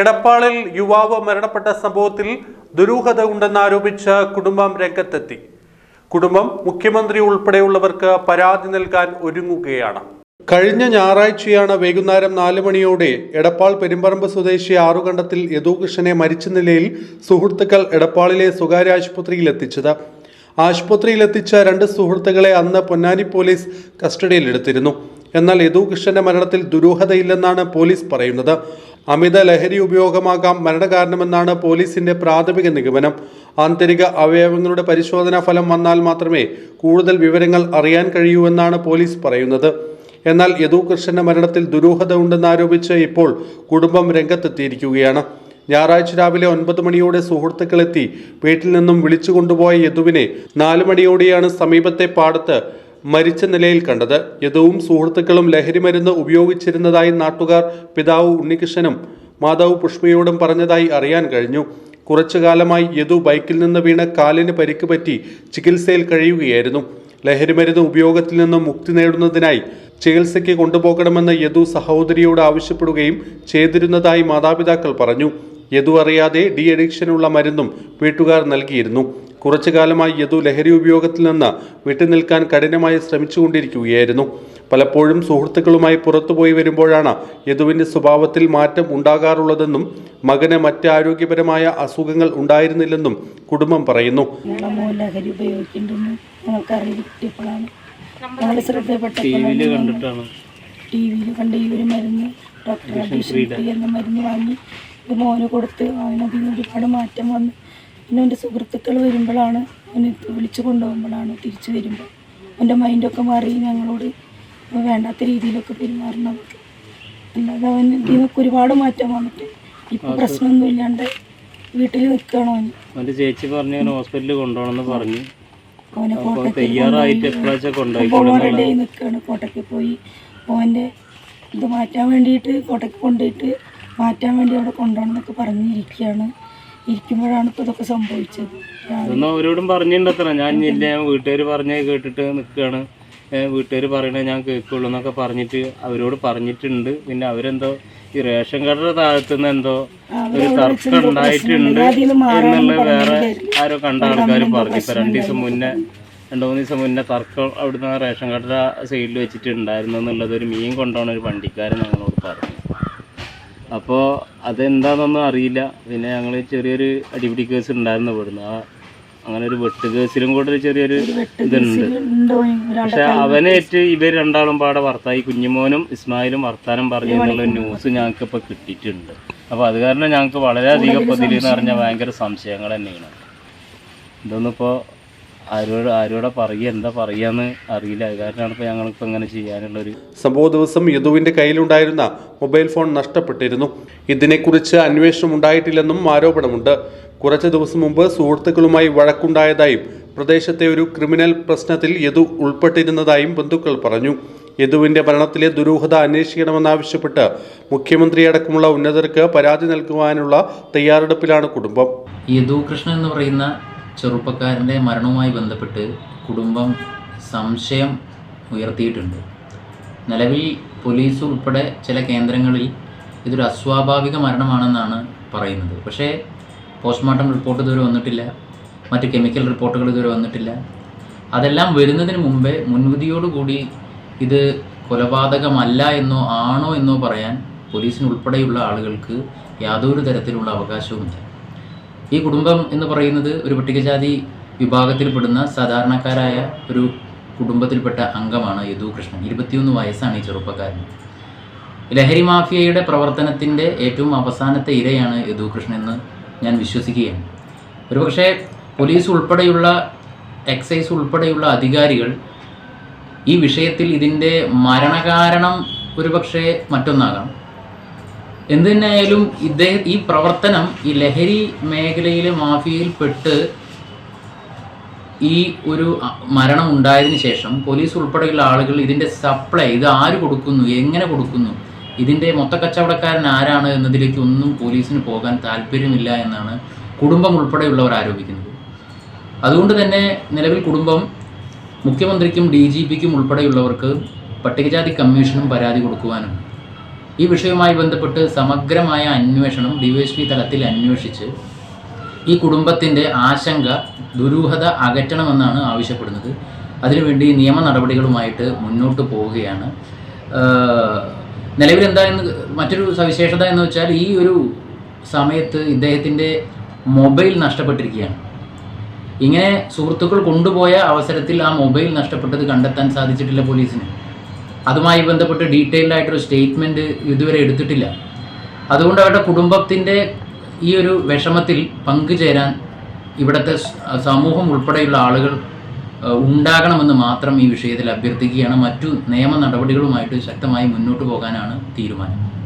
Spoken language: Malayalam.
എടപ്പാളിൽ യുവാവ് മരണപ്പെട്ട സംഭവത്തിൽ ദുരൂഹത ഉണ്ടെന്നാരോപിച്ച് കുടുംബം രംഗത്തെത്തി. കുടുംബം മുഖ്യമന്ത്രി ഉൾപ്പെടെയുള്ളവർക്ക് പരാതി നൽകാൻ ഒരുങ്ങുകയാണ്. കഴിഞ്ഞ ഞായറാഴ്ചയാണ് വൈകുന്നേരം നാല് മണിയോടെ എടപ്പാൾ പെരുമ്പറമ്പ് സ്വദേശി ആറുകണ്ടത്തിൽ യദുകൃഷ്ണനെ മരിച്ച നിലയിൽ സുഹൃത്തുക്കൾ എടപ്പാളിലെ സ്വകാര്യ ആശുപത്രിയിൽ എത്തിച്ചത്. ആശുപത്രിയിലെത്തിച്ച രണ്ട് സുഹൃത്തുക്കളെ അന്ന് പൊന്നാനി പോലീസ് കസ്റ്റഡിയിലെടുത്തിരുന്നു. എന്നാൽ യദുകൃഷ്ണന്റെ മരണത്തിൽ ദുരൂഹതയില്ലെന്നാണ് പോലീസ് പറയുന്നത്. അമിത ലഹരി ഉപയോഗമാകാം മരണകാരണമെന്നാണ് പോലീസിന്റെ പ്രാഥമിക നിഗമനം. ആന്തരിക അവയവങ്ങളുടെ പരിശോധനാ ഫലം വന്നാൽ മാത്രമേ കൂടുതൽ വിവരങ്ങൾ അറിയാൻ കഴിയൂ എന്നാണ് പോലീസ് പറയുന്നത്. എന്നാൽ യദുകൃഷ്ണന്റെ മരണത്തിൽ ദുരൂഹത ഉണ്ടെന്നാരോപിച്ച് ഇപ്പോൾ കുടുംബം രംഗത്തെത്തിയിരിക്കുകയാണ്. ഞായറാഴ്ച രാവിലെ ഒൻപത് മണിയോടെ സുഹൃത്തുക്കളെത്തി വീട്ടിൽ നിന്നും വിളിച്ചു കൊണ്ടുപോയ യദുവിനെ നാലു മണിയോടെയാണ് സമീപത്തെ പാടത്ത് മരിച്ച നിലയിൽ കണ്ടത്. യദുവും സുഹൃത്തുക്കളും ലഹരിമരുന്ന് ഉപയോഗിച്ചിരുന്നതായി നാട്ടുകാർ പിതാവ് ഉണ്ണികൃഷ്ണനും മാതാവ് പുഷ്പയോടും പറഞ്ഞതായി അറിയാൻ കഴിഞ്ഞു. കുറച്ചു കാലമായി യദു ബൈക്കിൽ നിന്ന് വീണ കാലിന് പരിക്ക് പറ്റി ചികിത്സയിൽ കഴിയുകയായിരുന്നു. ലഹരിമരുന്ന് ഉപയോഗത്തിൽ നിന്നും മുക്തി നേടുന്നതിനായി ചികിത്സയ്ക്ക് കൊണ്ടുപോകണമെന്ന് യദു സഹോദരിയോട് ആവശ്യപ്പെടുകയും ചെയ്തിരുന്നതായി മാതാപിതാക്കൾ പറഞ്ഞു. യദു അറിയാതെ ഡി അഡിക്ഷനുള്ള മരുന്നും വീട്ടുകാർ നൽകിയിരുന്നു. കുറച്ചു കാലമായി യദു ലഹരി ഉപയോഗത്തിൽ നിന്ന് വിട്ടുനിൽക്കാൻ കഠിനമായി ശ്രമിച്ചുകൊണ്ടിരിക്കുകയായിരുന്നു. പലപ്പോഴും സുഹൃത്തുക്കളുമായി പുറത്തുപോയി വരുമ്പോഴാണ് യദുവിന്റെ സ്വഭാവത്തിൽ മാറ്റം ഉണ്ടാകാറുള്ളതെന്നും മകന് മറ്റ് ആരോഗ്യപരമായ അസുഖങ്ങൾ ഉണ്ടായിരുന്നില്ലെന്നും കുടുംബം പറയുന്നു. ലഹരി ഉപയോഗിക്കുന്നുണ്ടെന്ന് ഞങ്ങൾക്ക് അറിവ് കിട്ടിയപ്പോഴാണ് ഞങ്ങൾ കണ്ടിട്ടാണ്. ടി വിയിൽ കണ്ട ഈ ഒരു മരുന്ന് ഡോക്ടർ എന്ന മരുന്ന് വാങ്ങി. ഇത് മോന് കൊടുത്ത് അവനതിൽ നിന്ന് ഒരുപാട് മാറ്റം വന്നു. പിന്നെ എന്റെ സുഹൃത്തുക്കൾ വരുമ്പോഴാണ് അവന് വിളിച്ചു കൊണ്ടുപോകുമ്പോഴാണ് തിരിച്ചു വരുമ്പോൾ. അവന്റെ മൈൻഡൊക്കെ മാറി ഞങ്ങളോട് വേണ്ടാത്ത രീതിയിലൊക്കെ പെരുമാറുന്നതൊക്കെ അല്ലാതെ അവൻ ഇതിനൊക്കെ ഒരുപാട് മാറ്റം വന്നിട്ട് ഇപ്പോൾ പ്രശ്നമൊന്നും ഇല്ലാണ്ട് വീട്ടിൽ നിൽക്കണോ അവന്റെ ചേച്ചി പറഞ്ഞു അവനെ ഹോസ്പിറ്റലിൽ കൊണ്ടുപോകണമെന്ന് പറഞ്ഞു. അവനെ കോട്ടയ്ക്ക് നിൽക്കുകയാണ്? കോട്ടയ്ക്ക് പോയി. അവന്റെ ഇത് മാറ്റാൻ വേണ്ടിയിട്ട് കോട്ടയ്ക്ക് കൊണ്ടുപോയിട്ട് മാറ്റാൻ വേണ്ടി അവിടെ കൊണ്ടുപോകണം എന്നൊക്കെ പറഞ്ഞിരിക്കുകയാണ്. ഇരിക്കുമ്പോഴാണ് ഇപ്പൊ ഇതൊക്കെ സംഭവിച്ചത്. അതൊന്നും അവരോടും പറഞ്ഞിട്ടുണ്ടത്ര ഞാൻ ഇല്ല. വീട്ടുകാർ പറഞ്ഞ കേട്ടിട്ട് നിൽക്കുകയാണ് വീട്ടുകാർ പറയണേ ഞാൻ കേൾക്കുള്ളൂ എന്നൊക്കെ പറഞ്ഞിട്ട് അവരോട് പറഞ്ഞിട്ടുണ്ട്. പിന്നെ അവരെന്തോ ഈ റേഷൻ കടയുടെ താഴത്തുനിന്ന് എന്തോ ഒരു തർക്കം ഉണ്ടായിട്ടുണ്ട് എന്നുള്ള വേറെ ആരോ കണ്ട ആൾക്കാർ പറഞ്ഞു. ഇപ്പൊ രണ്ടു ദിവസം മുന്നേ രണ്ടു മൂന്ന് ദിവസം മുന്നേ തർക്കം അവിടുന്ന് റേഷൻ കടയുടെ സൈഡിൽ വെച്ചിട്ടുണ്ടായിരുന്നു എന്നുള്ളത് ഒരു മീൻ കൊണ്ടുപോകുന്ന ഒരു വണ്ടിക്കാരൻ ഞങ്ങളോട് പറഞ്ഞു. അപ്പോൾ അതെന്താണെന്നൊന്നും അറിയില്ല. പിന്നെ ഞങ്ങൾ ചെറിയൊരു അടിപിടി കേസ് ഉണ്ടായിരുന്നു ഇവിടുന്ന്. ആ അങ്ങനെ ഒരു വെട്ട് കേസിലും കൂടെ ചെറിയൊരു ഇതുണ്ട്. പക്ഷെ അവനേറ്റ് ഇവർ രണ്ടാളും പാടെ വർത്തായി കുഞ്ഞുമോനും ഇസ്മായിലും വർത്താനം പറഞ്ഞു എന്നുള്ള ന്യൂസ് ഞങ്ങൾക്ക് ഇപ്പോൾ കിട്ടിയിട്ടുണ്ട്. അപ്പോൾ അത് കാരണം ഞങ്ങൾക്ക് വളരെയധികം ഇപ്പോൾ ഇതിൽ എന്ന് പറഞ്ഞാൽ ഭയങ്കര സംശയങ്ങൾ തന്നെയാണ്. ഇതൊന്നും ഇപ്പോൾ ആരോട് ആരോടെ പറയുക എന്താ പറയാന്ന് അറിയില്ല. അത് കാരണമാണ് ഇപ്പോൾ ഞങ്ങളിപ്പോൾ ഇങ്ങനെ ചെയ്യാനുള്ളൊരു സംഭവ ദിവസം യദുവിന്റെ കയ്യിലുണ്ടായിരുന്ന മൊബൈൽ ഫോൺ നഷ്ടപ്പെട്ടിരുന്നു. ഇതിനെക്കുറിച്ച് അന്വേഷണം ഉണ്ടായിട്ടില്ലെന്നും ആരോപണമുണ്ട്. കുറച്ച് ദിവസം മുമ്പ് സുഹൃത്തുക്കളുമായി വഴക്കുണ്ടായതായും പ്രദേശത്തെ ഒരു ക്രിമിനൽ പ്രശ്നത്തിൽ യദു ഉൾപ്പെട്ടിരുന്നതായും ബന്ധുക്കൾ പറഞ്ഞു. യദുവിന്റെ ഭരണത്തിലെ ദുരൂഹത അന്വേഷിക്കണമെന്നാവശ്യപ്പെട്ട് മുഖ്യമന്ത്രി അടക്കമുള്ള ഉന്നതർക്ക് പരാതി നൽകുവാനുള്ള തയ്യാറെടുപ്പിലാണ് കുടുംബം. യദു കൃഷ്ണൻ എന്ന് പറയുന്ന ചെറുപ്പക്കാരന്റെ മരണവുമായി ബന്ധപ്പെട്ട് കുടുംബം സംശയം ഉയർത്തിയിട്ടുണ്ട്. നിലവിൽ പോലീസ് ഉൾപ്പെടെ ചില കേന്ദ്രങ്ങളിൽ ഇതൊരു അസ്വാഭാവിക മരണമാണെന്നാണ് പറയുന്നത്. പക്ഷേ പോസ്റ്റ്മോർട്ടം റിപ്പോർട്ട് ഇതുവരെ വന്നിട്ടില്ല. മറ്റ് കെമിക്കൽ റിപ്പോർട്ടുകൾ ഇതുവരെ വന്നിട്ടില്ല. അതെല്ലാം വരുന്നതിന് മുമ്പേ മുൻവിധിയോടുകൂടി ഇത് കൊലപാതകമല്ല എന്നോ ആണോ എന്നോ പറയാൻ പോലീസിനുൾപ്പെടെയുള്ള ആളുകൾക്ക് യാതൊരു തരത്തിലുള്ള അവകാശവുമില്ല. ഈ കുടുംബം എന്ന് പറയുന്നത് ഒരു പട്ടികജാതി വിഭാഗത്തിൽപ്പെടുന്ന സാധാരണക്കാരായ ഒരു കുടുംബത്തിൽപ്പെട്ട അംഗമാണ് യദു കൃഷ്ണൻ. ഇരുപത്തിയൊന്ന് വയസ്സാണ് ഈ ചെറുപ്പക്കാരൻ. ലഹരി മാഫിയയുടെ പ്രവർത്തനത്തിന്റെ ഏറ്റവും അവസാനത്തെ ഇരയാണ് യദു കൃഷ്ണൻ എന്ന് ഞാൻ വിശ്വസിക്കുകയാണ്. ഒരുപക്ഷെ പോലീസ് ഉൾപ്പെടെയുള്ള എക്സൈസ് ഉൾപ്പെടെയുള്ള അധികാരികൾ ഈ വിഷയത്തിൽ ഇതിന്റെ മരണകാരണം ഒരുപക്ഷെ മറ്റൊന്നാകാം. എന്ത് തന്നെയായാലും ഇദ്ദേഹം ഈ പ്രവർത്തനം ഈ ലഹരി മേഖലയിലെ മാഫിയയിൽപ്പെട്ട് ഈ ഒരു മരണം ഉണ്ടായതിനു ശേഷം പോലീസ് ഉൾപ്പെടെയുള്ള ആളുകൾ ഇതിന്റെ സപ്ലൈ ഇത് ആര് കൊടുക്കുന്നു എങ്ങനെ കൊടുക്കുന്നു ഇതിന്റെ മൊത്തക്കച്ചവടക്കാരൻ ആരാണ് എന്നതിലേക്ക് ഒന്നും പോലീസിന് പോകാൻ താല്പര്യമില്ല എന്നാണ് കുടുംബം ഉൾപ്പെടെയുള്ളവർ ആരോപിക്കുന്നത്. അതുകൊണ്ട് തന്നെ നിലവിൽ കുടുംബം മുഖ്യമന്ത്രിക്കും ഡി ജി പിക്കും ഉൾപ്പെടെയുള്ളവർക്ക് പട്ടികജാതി കമ്മീഷനും പരാതി കൊടുക്കുവാനും ഈ വിഷയവുമായി ബന്ധപ്പെട്ട് സമഗ്രമായ അന്വേഷണം ഡിവൈഎസ്പി തലത്തിൽ അന്വേഷിച്ച് ഈ കുടുംബത്തിന്റെ ആശങ്ക ദുരൂഹത അകറ്റണമെന്നാണ് ആവശ്യപ്പെടുന്നത്. അതിനുവേണ്ടി നിയമ നടപടികളുമായിട്ട് മുന്നോട്ട് പോവുകയാണ്. നിലവിൽ എന്തായെന്ന് മറ്റൊരു സവിശേഷത എന്ന് വെച്ചാൽ ഈ ഒരു സമയത്ത് ഇദ്ദേഹത്തിന്റെ മൊബൈൽ നഷ്ടപ്പെട്ടിരിക്കുകയാണ്. ഇങ്ങനെ സുഹൃത്തുക്കൾ കൊണ്ടുപോയ അവസരത്തിൽ ആ മൊബൈൽ നഷ്ടപ്പെട്ടത് കണ്ടെത്താൻ സാധിച്ചിട്ടില്ല പോലീസിന്. അതുമായി ബന്ധപ്പെട്ട് ഡീറ്റെയിൽഡ് ആയിട്ടൊരു സ്റ്റേറ്റ്മെന്റ് ഇതുവരെ എടുത്തിട്ടില്ല. അതുകൊണ്ട് അവരുടെ കുടുംബത്തിന്റെ ഈ ഒരു വിഷമത്തിൽ പങ്കുചേരാൻ ഇവിടുത്തെ സമൂഹം ഉൾപ്പെടെയുള്ള ആളുകൾ ഉണ്ടാകണമെന്ന് മാത്രം ഈ വിഷയത്തിൽ അഭ്യർത്ഥിക്കുകയാണ്. മറ്റു നിയമ നടപടികളുമായിട്ട് ശക്തമായി മുന്നോട്ട് പോകാനാണ് തീരുമാനം.